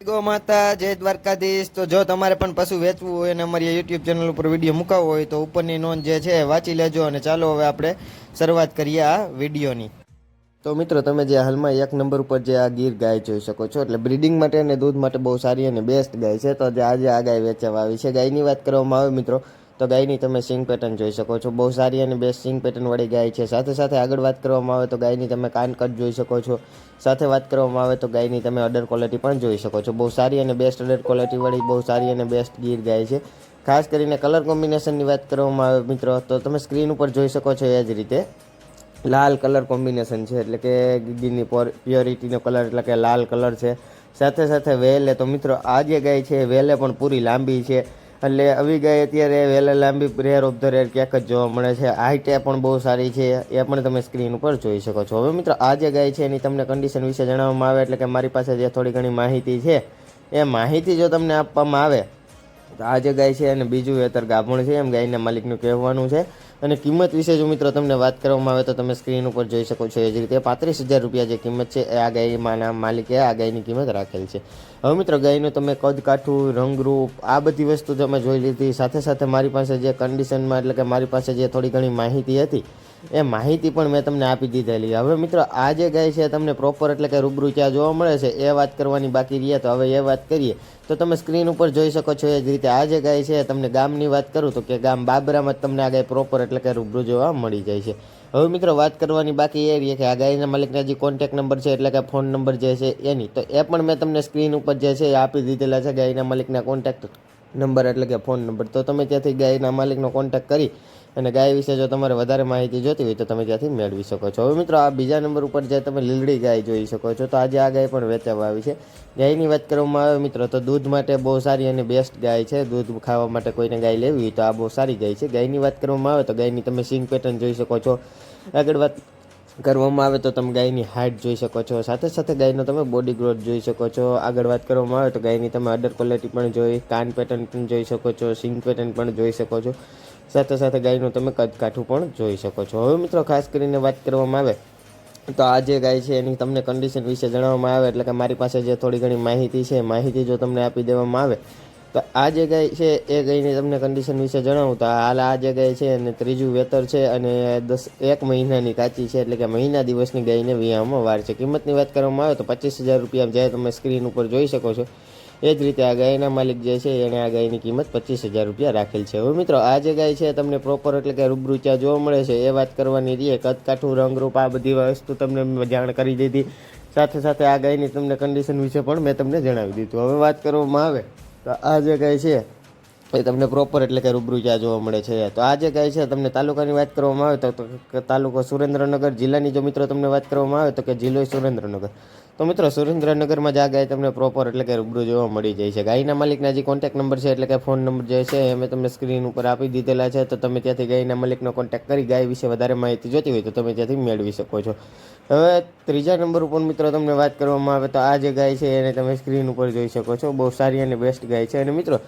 Go માતા, જય દ્વારકાધીશ. તો જો તમારે પણ પશુ વેચવું હોય અને અમારી યુટ્યુબ ચેનલ ઉપર વીડિયો મુકાવવો હોય તો ઉપરની નોંધ જે છે વાંચી લેજો અને ચાલો હવે આપણે શરૂઆત કરીએ આ વિડીયોની તો મિત્રો, તમે જે હાલમાં એક નંબર ઉપર જે આ ગીર ગાય જોઈ શકો છો. એટલે બ્રીડિંગ માટે અને દૂધ માટે બહુ સારી અને બેસ્ટ ગાય છે. તો આજે આ ગાય વેચવા આવી છે. ગાયની વાત કરવામાં આવે મિત્રો તો ગાયની તમે સિંગ પેટર્ન જોઈ શકો છો. બહુ સારી અને બેસ્ટ સિંગ પેટર્ન વાળી ગાય છે. સાથે સાથે આગળ વાત કરવામાં આવે તો ગાયની તમે કાન કટ જોઈ શકો છો. સાથે વાત કરવામાં આવે તો ગાયની તમે અડર ક્વોલિટી પણ જોઈ શકો છો. બહુ સારી અને બેસ્ટ અડર ક્વોલિટી વાળી, બહુ સારી અને બેસ્ટ ગીર ગાય છે. ખાસ કરીને કલર કોમ્બિનેશનની વાત કરવામાં આવે મિત્રો, તો તમે સ્ક્રીન ઉપર જોઈ શકો છો એ જ રીતે. લાલ કલર કોમ્બિનેશન છે, એટલે કે ગીરની પ્યોરિટીનો કલર એટલે કે લાલ કલર છે. સાથે સાથે વેલે, તો મિત્રો આ જે ગાય છે, વેલે પણ પૂરી લાંબી છે. એટલે આવી ગાય અત્યારે વહેલા લાંબી રેર ઓફ ધ રેર ક્યાંક જ જોવા મળે છે. હાઇટે પણ બહુ સારી છે. એ પણ તમે સ્ક્રીન ઉપર જોઈ શકો છો. હવે મિત્રો, આ જે ગાય છે એની તમને કન્ડિશન વિશે જણાવવામાં આવે એટલે કે મારી પાસે જે થોડી ઘણી માહિતી છે, એ માહિતી જો તમને આપવામાં આવે, તો આ જે ગાય છે અને બીજું વેતર ગાભણ છે. એમ ગાયના માલિકનું કહેવાનું છે. અને કિંમત વિશે જો મિત્રો તમને વાત કરવામાં આવે તો તમે સ્ક્રીન ઉપર જોઈ શકો છો એ જ રીતે પાંત્રીસ હજાર રૂપિયા જે કિંમત છે એ આ ગાયમાંના માલિકે આ ગાયની કિંમત રાખેલ છે. હવે મિત્રો ગાયનું તમે કદ કાઠું, રંગરૂપ આ બધી વસ્તુ તમે જોઈ લીધી. સાથે સાથે મારી પાસે જે કન્ડિશનમાં એટલે કે મારી પાસે જે થોડી ઘણી માહિતી હતી એ માહિતી પણ મેં તમને આપી દીધેલી. હવે મિત્રો, આ જે ગાય છે તમને પ્રોપર એટલે કે રૂબરૂ ક્યાં જોવા મળે છે, એ વાત કરવાની બાકી રહી. તો હવે એ વાત કરીએ. તો તમે સ્ક્રીન ઉપર જોઈ શકો છો એ જ રીતે આ જે ગાય છે, તમને ગામની વાત કરું તો કે ગામ બાબરામાં જ તમને આ ગાય પ્રોપર એટલે કે રૂબરૂ જોવા મળી જાય છે. હવે મિત્રો, વાત કરવાની બાકી એ રહી કે આ ગાયના માલિકના જે કોન્ટેક નંબર છે એટલે કે ફોન નંબર જે છે એની, તો એ પણ મેં તમને સ્ક્રીન ઉપર જે છે એ આપી દીધેલા છે ગાયના માલિકના કોન્ટેક્ટ નંબર એટલે કે ફોન નંબર તો તમે ત્યાંથી ગાયના માલિકનો કોન્ટેક્ટ કરી અને ગાય વિશે જો તમારે વધારે માહિતી જોતી હોય તો તમે ત્યાંથી મેળવી શકો છો. હવે મિત્રો, આ બીજા નંબર ઉપર જે તમે લીલડી ગાય જોઈ શકો છો, તો આજે આ ગાય પણ વેચવામાં આવી છે. ગાયની વાત કરવામાં આવે મિત્રો, તો દૂધ માટે બહુ સારી અને બેસ્ટ ગાય છે. દૂધ ખાવા માટે કોઈને ગાય લેવી હોય તો આ બહુ સારી ગાય છે. ગાયની વાત કરવામાં આવે તો ગાયની તમે સિંગ પેટર્ન જોઈ શકો છો. આગળ વાત કરવામાં આવે તો તમે ગાયની હાઇટ જોઈ શકો છો. સાથે સાથે ગાયનો તમે બોડી ગ્રોથ જોઈ શકો છો. આગળ વાત કરવામાં આવે તો ગાયની તમે અડર ક્વોલિટી પણ જોઈ, કાન પેટર્ન પણ જોઈ શકો છો સિંગ પેટર્ન પણ જોઈ શકો છો. સાથે સાથે ગાયનું તમે કદકાઠું પણ જોઈ શકો છો. હવે મિત્રો ખાસ કરીને વાત કરવામાં આવે તો આ જે ગાય છે એની તમને કન્ડિશન વિશે જણાવવામાં આવે એટલે કે મારી પાસે જે થોડી ઘણી માહિતી છે માહિતી જો તમને આપી દેવામાં આવે તો આ જે ગાય છે એ ગાયની તમને કન્ડિશન વિશે જણાવું તો હાલ આ જે ગાય છે અને ત્રીજું વેતર છે અને દસ, એક મહિનાની કાચી છે એટલે કે મહિના દિવસની ગાયને વિયામાં વાર છે. કિંમતની વાત કરવામાં આવે તો પચીસ હજાર રૂપિયા જે તમે સ્ક્રીન ઉપર જોઈ શકો છો. એ જ રીતે આ ગાયના માલિક જે છે એણે આ ગાયની કિંમત પચીસ હજાર રૂપિયા રાખેલ છે. હવે મિત્રો, આ જે ગાય છે તમને પ્રોપર એટલે કે રૂબરૂ ત્યાં જોવા મળે છે, એ વાત કરવાની રહીએ કદકાઠું રંગરૂપ, આ બધી વસ્તુ તમને જાણ કરી દીધી. સાથે સાથે આ ગાયની તમને કન્ડિશન વિશે પણ મેં તમને જણાવી દીધું. હવે વાત કરવામાં આવે તો આ જે ગાય છે એ તમને પ્રોપર એટલે કે રૂબરૂ જ્યાં જોવા મળે છે. તો આ જે ગાય છે, તમને તાલુકાની વાત કરવામાં આવે તો તાલુકો સુરેન્દ્રનગર. જિલ્લાની જો મિત્રો તમને વાત કરવામાં આવે તો કે જિલ્લો સુરેન્દ્રનગર. તો મિત્રો, સુરેન્દ્રનગરમાં જ આ ગાય તમને પ્રોપર એટલે કે રૂબરૂ જોવા મળી જાય છે. ગાયના માલિકના જે કોન્ટેક નંબર છે એટલે કે ફોન નંબર જે છે, એ મેં તમને સ્ક્રીન ઉપર આપી દીધેલા છે. તો તમે ત્યાંથી ગાયના માલિકનો કોન્ટેક્ટ કરી ગાય વિશે વધારે માહિતી જોતી હોય તો તમે ત્યાંથી મેળવી શકો છો. હવે ત્રીજા નંબર ઉપર મિત્રો, તમને વાત કરવામાં આવે તો આ જે ગાય છે, એને તમે સ્ક્રીન ઉપર જોઈ શકો છો. બહુ સારી અને બેસ્ટ ગાય છે. અને મિત્રો,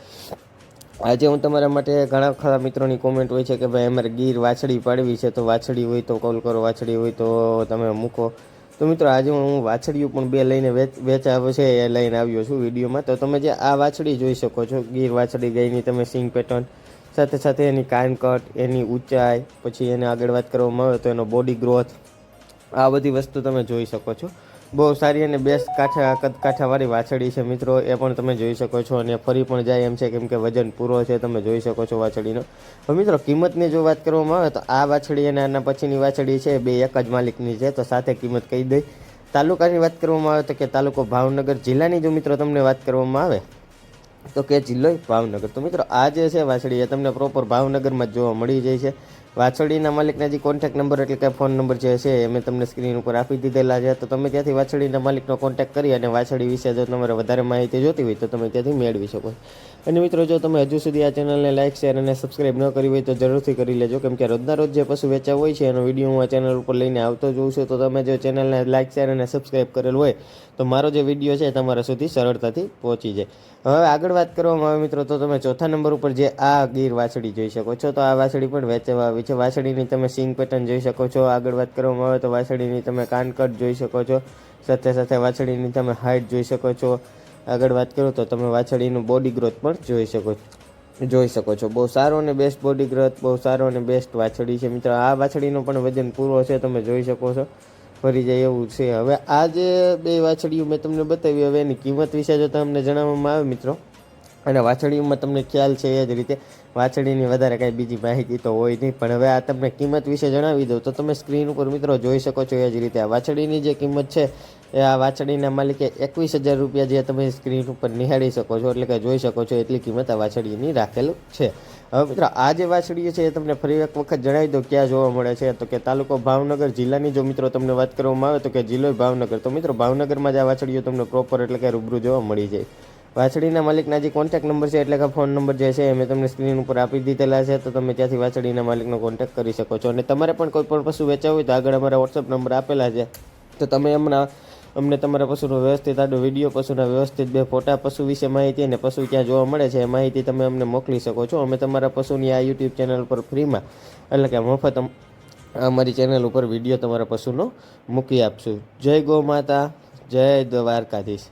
આજે હું તમારા માટે ઘણા ખરા મિત્રોની કોમેન્ટ હોય છે કે ભાઈ, અમારે ગીર વાછડી પાડવી છે, તો વાછડી હોય તો કોલ કરો, વાછડી હોય તો તમે મૂકો. તો મિત્રો, આજે હું વાછડીઓ પણ બે લઈને વેચ, વેચાવ છે, એ લઈને આવ્યો છું વિડીયોમાં. તો તમે જે આ વાછડી જોઈ શકો છો, ગીર વાછડી, ગઈની તમે સિંગ પેટર્ન, સાથે સાથે એની કાન કટ એની ઊંચાઈ, પછી એને આગળ વાત કરવામાં આવે તો એનો બોડી ગ્રોથ આ બધી વસ્તુ તમે જોઈ શકો છો. બહુ સારી અને બેસ્ટ કાંઠા કાંઠાવાળી વાછડી છે મિત્રો. એ પણ તમે જોઈ શકો છો અને ફરી પણ જાય એમ છે કેમ કે વજન પૂરો છે, તમે જોઈ શકો છો વાછડીનો હવે મિત્રો, કિંમતની જો વાત કરવામાં આવે તો આ વાછડી અને આના પછીની વાછડી છે, બે એક જ માલિકની છે, તો સાથે કિંમત કહી દઈ. તાલુકાની વાત કરવામાં આવે તો કે તાલુકો ભાવનગર જિલ્લાની જો મિત્રો તમને વાત કરવામાં આવે, તો કે જિલ્લો ભાવનગર. તો મિત્રો, આ જે છે વાછડી એ તમને પ્રોપર ભાવનગરમાં જ જોવા મળી જાય છે. વાછડીના માલિકના જે કોન્ટેક્ટ નંબર એટલે કે ફોન નંબર જે છે એ મેં તમને સ્ક્રીન ઉપર આપી દીધેલા છે. તો તમે ત્યાંથી વાછડીના માલિકનો કોન્ટેક્ટ કરી અને વાછડી વિશે જો તમારે વધારે માહિતી જોતી હોય તો તમે ત્યાંથી મેળવી શકો અને મિત્રો, જો તમે હજુ સુધી આ ચેનલને લાઇક શેર અને સબસ્ક્રાઇબ ન કરી હોય તો જરૂરથી કરી લેજો. કેમ કે રોજના રોજ જે પશુ વેચા હોય છે, એનો વીડિયો હું આ ચેનલ ઉપર લઈને આવતો જોઉં છું. તો તમે જો ચેનલને લાઇક શેર અને સબસ્ક્રાઇબ કરેલ હોય, તો મારો જે વીડિયો છે તમારા સુધી સરળતાથી પહોંચી જાય. હવે આગળ વાત કરવામાં આવે મિત્રો, તો તમે ચોથા નંબર ઉપર જે આ ગીર વાછડી જોઈ શકો છો. તો આ વાછડી પણ વેચવા આવી છે. વાછડીની તમે સિંગ પેટર્ન જોઈ શકો છો. આગળ વાત કરવામાં આવે તો વાછડીની તમે કાનકટ જોઈ શકો છો. સાથે સાથે વાછડીની તમે હાઇટ જોઈ શકો છો. આગળ વાત કરું તો તમે વાછડીનું બોડી ગ્રોથ પણ જોઈ શકો જોઈ શકો છો. બહુ સારો અને બેસ્ટ બોડી ગ્રોથ બહુ સારો અને બેસ્ટ વાછડી છે. મિત્રો, આ વાછડીનો પણ વજન પૂરો છે, તમે જોઈ શકો છો. ફરી જાય એવું છે. હવે આ જે બે વાછડીઓ મેં તમને બતાવી, હવે એની કિંમત વિશે જો તમને જણાવવામાં આવે મિત્રો. અને વાછડીઓમાં તમને ખ્યાલ છે એ જ રીતે વાછડીની વધારે કાંઈ બીજી માહિતી તો હોય નહીં. પણ હવે આ તમને કિંમત વિશે જણાવી દઉં તો તમે સ્ક્રીન ઉપર મિત્રો જોઈ શકો છો એ જ રીતે. આ વાછડીની જે કિંમત છે એ આ વાછડીના માલિકે એકવીસ હજાર રૂપિયા જે તમે સ્ક્રીન ઉપર નિહાળી શકો છો, એટલે કે જોઈ શકો છો, એટલી કિંમત આ વાછડીની રાખેલું છે. હવે મિત્રો, આ જે વાછડીઓ છે એ તમને ફરી એક વખત જણાવી દો ક્યાં જોવા મળે છે. તો કે તાલુકો ભાવનગર જિલ્લાની જો મિત્રો તમને વાત કરવામાં આવે તો કે જિલ્લો ભાવનગર. તો મિત્રો, ભાવનગરમાં જ આ વાછડીઓ તમને પ્રોપર એટલે કે રૂબરૂ જોવા મળી જાય. વાછડીના માલિકના જે કોન્ટેક્ટ નંબર છે, એટલે કે ફોન નંબર જે છે મેં તમને સ્ક્રીન ઉપર આપી દીધેલા છે. તો તમે ત્યાંથી વાછડીના માલિકનો કોન્ટેક્ટ કરી શકો છો. અને તમારે પણ કોઈ પણ પશુ વેચાવું હોય તો આગળ અમારા વોટ્સઅપ નંબર આપેલા છે. તો તમે હમણાં અમને તમારા પશુનો વ્યવસ્થિત આડો વીડિયો, પશુના વ્યવસ્થિત બે ફોટા, પશુ વિશે માહિતી અને પશુ ક્યાં જોવા મળે છે એ માહિતી તમે અમને મોકલી શકો છો. અમે તમારા પશુની આ યુટ્યુબ ચેનલ પર ફ્રીમાં, એટલે કે મફત અમારી ચેનલ ઉપર વીડિયો તમારા પશુનો મૂકી આપશું. જય ગૌ માતા, જય દ્વારકાધીશ.